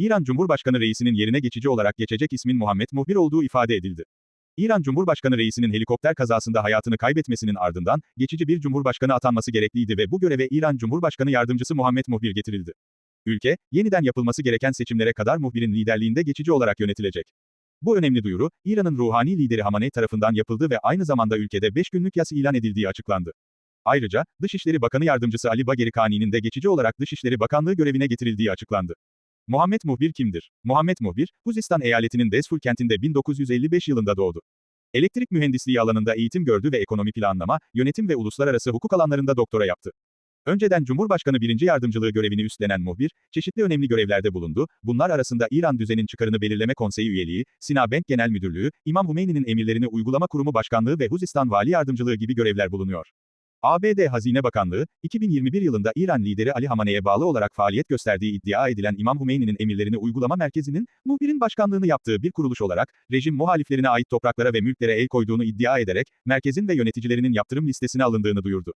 İran Cumhurbaşkanı reisinin yerine geçici olarak geçecek ismin Muhammed Muhbir olduğu ifade edildi. İran Cumhurbaşkanı reisinin helikopter kazasında hayatını kaybetmesinin ardından, geçici bir cumhurbaşkanı atanması gerekliydi ve bu göreve İran Cumhurbaşkanı Yardımcısı Muhammed Muhbir getirildi. Ülke, yeniden yapılması gereken seçimlere kadar muhbirin liderliğinde geçici olarak yönetilecek. Bu önemli duyuru, İran'ın ruhani lideri Hamaney tarafından yapıldı ve aynı zamanda ülkede 5 günlük yas ilan edildiği açıklandı. Ayrıca, Dışişleri Bakanı Yardımcısı Ali Bageri Kani'nin de geçici olarak Dışişleri Bakanlığı görevine getirildiği açıklandı. Muhammed Muhbir kimdir? Muhammed Muhbir, Huzistan eyaletinin Desful kentinde 1955 yılında doğdu. Elektrik mühendisliği alanında eğitim gördü ve ekonomi planlama, yönetim ve uluslararası hukuk alanlarında doktora yaptı. Önceden Cumhurbaşkanı birinci yardımcılığı görevini üstlenen Muhbir, çeşitli önemli görevlerde bulundu, bunlar arasında İran Düzenin Çıkarını Belirleme Konseyi üyeliği, Sina Bank Genel Müdürlüğü, İmam Hümeyni'nin emirlerini uygulama kurumu başkanlığı ve Huzistan Vali Yardımcılığı gibi görevler bulunuyor. ABD Hazine Bakanlığı, 2021 yılında İran lideri Ali Hamaney'e bağlı olarak faaliyet gösterdiği iddia edilen İmam Hümeyni'nin emirlerini uygulama merkezinin, muhbirin başkanlığını yaptığı bir kuruluş olarak, rejim muhaliflerine ait topraklara ve mülklere el koyduğunu iddia ederek, merkezin ve yöneticilerinin yaptırım listesine alındığını duyurdu.